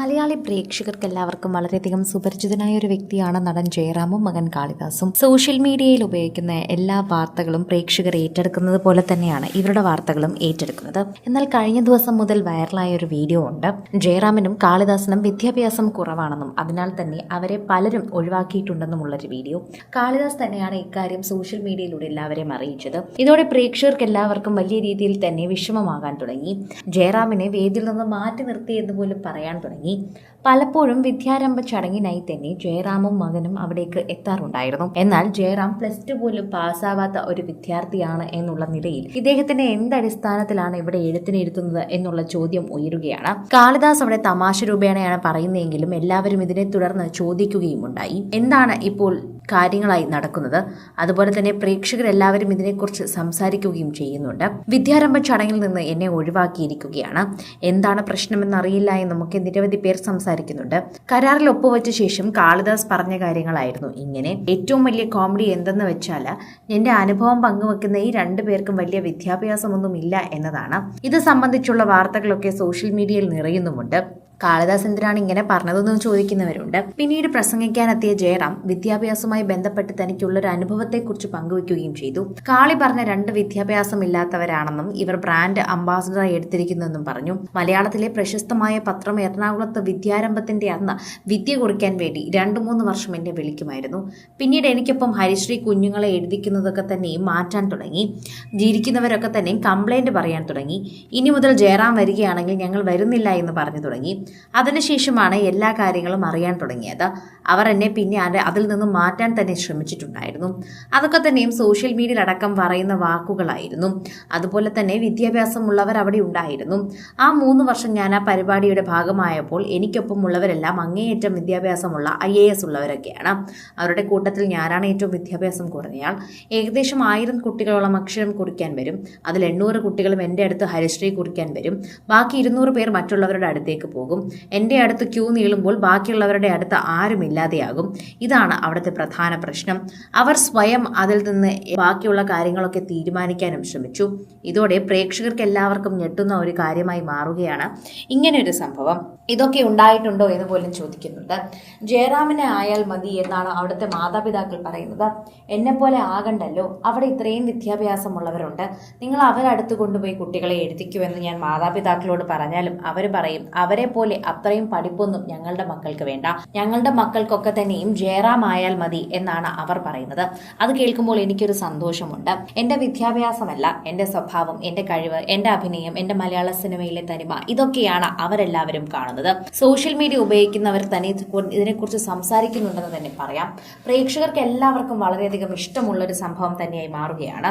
മലയാളി പ്രേക്ഷകർക്ക് എല്ലാവർക്കും വളരെയധികം സുപരിചിതനായ ഒരു വ്യക്തിയാണ് നടൻ ജയറാമും മകൻ കാളിദാസും. സോഷ്യൽ മീഡിയയിൽ ഉപയോഗിക്കുന്ന എല്ലാ വാർത്തകളും പ്രേക്ഷകർ ഏറ്റെടുക്കുന്നത് പോലെ തന്നെയാണ് ഇവരുടെ വാർത്തകളും ഏറ്റെടുക്കുന്നത്. എന്നാൽ കഴിഞ്ഞ ദിവസം മുതൽ വൈറലായ ഒരു വീഡിയോ ഉണ്ട്. ജയറാമിനും കാളിദാസിനും വിദ്യാഭ്യാസം കുറവാണെന്നും അതിനാൽ തന്നെ അവരെ പലരും ഒഴിവാക്കിയിട്ടുണ്ടെന്നുമുള്ളൊരു വീഡിയോ. കാളിദാസ് തന്നെയാണ് ഇക്കാര്യം സോഷ്യൽ മീഡിയയിലൂടെ എല്ലാവരെയും അറിയിച്ചത്. ഇതോടെ പ്രേക്ഷകർക്ക് എല്ലാവർക്കും വലിയ രീതിയിൽ തന്നെ വിഷമമാകാൻ തുടങ്ങി. ജയറാമിനെ വേദിയിൽ നിന്ന് മാറ്റി നിർത്തി എന്ന് പോലും പറയാൻ തുടങ്ങി. പലപ്പോഴും വിദ്യാരംഭ ചടങ്ങിനായി തന്നെ ജയറാമും മകനും അവിടേക്ക് എത്താറുണ്ടായിരുന്നു. എന്നാൽ ജയറാം പ്ലസ് ടു പോലും പാസ്സാവാത്ത ഒരു വിദ്യാർത്ഥിയാണ് എന്നുള്ള നിലയിൽ ഇദ്ദേഹത്തിന്റെ എന്തടിസ്ഥാനത്തിലാണ് ഇവിടെ എഴുത്തിനിരുത്തുന്നത് എന്നുള്ള ചോദ്യം ഉയരുകയാണ്. കാളിദാസ് അവിടെ തമാശ രൂപേണയാണ് പറയുന്നതെങ്കിലും എല്ലാവരും ഇതിനെ തുടർന്ന് ചോദിക്കുകയും ഉണ്ടായി. എന്താണ് ഇപ്പോൾ കാര്യങ്ങളായി നടക്കുന്നത്. അതുപോലെ തന്നെ പ്രേക്ഷകരെല്ലാവരും ഇതിനെക്കുറിച്ച് സംസാരിക്കുകയും ചെയ്യുന്നുണ്ട്. വിദ്യാരംഭ ചടങ്ങിൽ നിന്ന് എന്നെ ഒഴിവാക്കിയിരിക്കുകയാണ്. എന്താണ് പ്രശ്നമെന്നറിയില്ല എന്ന് നമുക്ക് നിരവധി പേർ സംസാരിക്കുന്നുണ്ട്. കരാറിൽ ഒപ്പുവെച്ച ശേഷം കാളിദാസ് പറഞ്ഞ കാര്യങ്ങളായിരുന്നു ഇങ്ങനെ. ഏറ്റവും വലിയ കോമഡി എന്തെന്ന് വെച്ചാൽ എന്റെ അനുഭവം പങ്കുവെക്കുന്ന ഈ രണ്ടു പേർക്കും വലിയ വിദ്യാഭ്യാസമൊന്നുമില്ല എന്നതാണ്. ഇത് സംബന്ധിച്ചുള്ള വാർത്തകളൊക്കെ സോഷ്യൽ മീഡിയയിൽ നിറയുന്നുമുണ്ട്. കാളിദാസ് എന്തിനാണ് ഇങ്ങനെ പറഞ്ഞതെന്ന് ചോദിക്കുന്നവരുണ്ട്. പിന്നീട് പ്രസംഗിക്കാനെത്തിയ ജയറാം വിദ്യാഭ്യാസവുമായി ബന്ധപ്പെട്ട് തനിക്കുള്ള ഒരു അനുഭവത്തെക്കുറിച്ച് പങ്കുവയ്ക്കുകയും ചെയ്തു. കാളി പറഞ്ഞ രണ്ട് വിദ്യാഭ്യാസം ഇല്ലാത്തവരാണെന്നും ഇവർ ബ്രാൻഡ് അംബാസഡറായി എടുത്തിരിക്കുന്നുവെന്നും പറഞ്ഞു. മലയാളത്തിലെ പ്രശസ്തമായ പത്രം എറണാകുളത്ത് വിദ്യാരംഭത്തിന്റെ അന്ന് വിദ്യ കുറിക്കാൻ വേണ്ടി രണ്ടു മൂന്ന് വർഷം എന്നെ വിളിക്കുമായിരുന്നു. പിന്നീട് എനിക്കൊപ്പം ഹരിശ്രീ കുഞ്ഞുങ്ങളെ എഴുതിക്കുന്നതൊക്കെ തന്നെയും മാറ്റാൻ തുടങ്ങി. ജീവിക്കുന്നവരൊക്കെ തന്നെയും കംപ്ലൈന്റ് പറയാൻ തുടങ്ങി. ഇനി മുതൽ ജയറാം വരികയാണെങ്കിൽ ഞങ്ങൾ വരുന്നില്ല എന്ന് പറഞ്ഞു തുടങ്ങി. അതിനുശേഷമാണ് എല്ലാ കാര്യങ്ങളും അറിയാൻ തുടങ്ങിയത്. അവർ എന്നെ പിന്നെ അതിൽ നിന്നും മാറ്റാൻ തന്നെ ശ്രമിച്ചിട്ടുണ്ടായിരുന്നു. അതൊക്കെ തന്നെയും സോഷ്യൽ മീഡിയയിൽ അടക്കം പറയുന്ന വാക്കുകളായിരുന്നു. അതുപോലെ തന്നെ വിദ്യാഭ്യാസമുള്ളവർ അവിടെ ഉണ്ടായിരുന്നു. ആ മൂന്ന് വർഷം ഞാൻ ആ പരിപാടിയുടെ ഭാഗമായപ്പോൾ എനിക്കൊപ്പം ഉള്ളവരെല്ലാം അങ്ങേയറ്റം വിദ്യാഭ്യാസമുള്ള ഐ എ എസ് ഉള്ളവരൊക്കെയാണ്. അവരുടെ കൂട്ടത്തിൽ ഞാനാണ് ഏറ്റവും വിദ്യാഭ്യാസം കുറഞ്ഞയാൾ. ഏകദേശം ആയിരം കുട്ടികളോളം അക്ഷരം കുറിക്കാൻ വരും. അതിൽ എണ്ണൂറ് കുട്ടികളും എന്റെ അടുത്ത് ഹരിശ്രീ കുറിക്കാൻ വരും. ബാക്കി ഇരുന്നൂറ് പേർ മറ്റുള്ളവരുടെ അടുത്തേക്ക് പോകും. എന്റെ അടുത്ത് ക്യൂ നീളുമ്പോൾ ബാക്കിയുള്ളവരുടെ അടുത്ത് ആരും ഇല്ലാതെയാകും. ഇതാണ് അവിടുത്തെ പ്രധാന പ്രശ്നം. അവർ സ്വയം അതിൽ നിന്ന് ബാക്കിയുള്ള കാര്യങ്ങളൊക്കെ തീരുമാനിക്കാനും ശ്രമിച്ചു. ഇതോടെ പ്രേക്ഷകർക്ക് എല്ലാവർക്കും ഞെട്ടുന്ന ഒരു കാര്യമായി മാറുകയാണ്. ഇങ്ങനെയൊരു സംഭവം. ഇതൊക്കെ ഉണ്ടായിട്ടുണ്ടോ എന്ന് പോലും ചോദിക്കുന്നുണ്ട്. ജയറാമിനെ ആയാൽ മതി എന്നാണ് അവിടുത്തെ മാതാപിതാക്കൾ പറയുന്നത്. എന്നെപ്പോലെ പോലെ ആകണ്ടല്ലോ. അവിടെ ഇത്രയും വിദ്യാഭ്യാസമുള്ളവരുണ്ട്. നിങ്ങൾ അവരടുത്ത് കൊണ്ടുപോയി കുട്ടികളെ എഴുതിക്കുമെന്ന് ഞാൻ മാതാപിതാക്കളോട് പറഞ്ഞാലും അവർ പറയും. അവരെ പോലെ അത്രയും പഠിപ്പൊന്നും ഞങ്ങളുടെ മക്കൾക്ക് വേണ്ട. ഞങ്ങളുടെ മക്കൾക്കൊക്കെ തന്നെയും ജയറാം ആയാൽ മതി എന്നാണ് അവർ പറയുന്നത്. അത് കേൾക്കുമ്പോൾ എനിക്കൊരു സന്തോഷമുണ്ട്. എന്റെ വിദ്യാഭ്യാസമല്ല എന്റെ സ്വഭാവം എന്റെ കഴിവ് എന്റെ അഭിനയം എന്റെ മലയാള സിനിമയിലെ തനിമ ഇതൊക്കെയാണ് അവരെല്ലാവരും കാണുന്നത്. സോഷ്യൽ മീഡിയ ഉപയോഗിക്കുന്നവർ തന്നെ ഇതിനെക്കുറിച്ച് സംസാരിക്കുന്നുണ്ടെന്ന് തന്നെ പറയാം. പ്രേക്ഷകർക്ക് എല്ലാവർക്കും വളരെയധികം ഇഷ്ടമുള്ള ഒരു സംഭവം തന്നെയായി മാറുകയാണ്.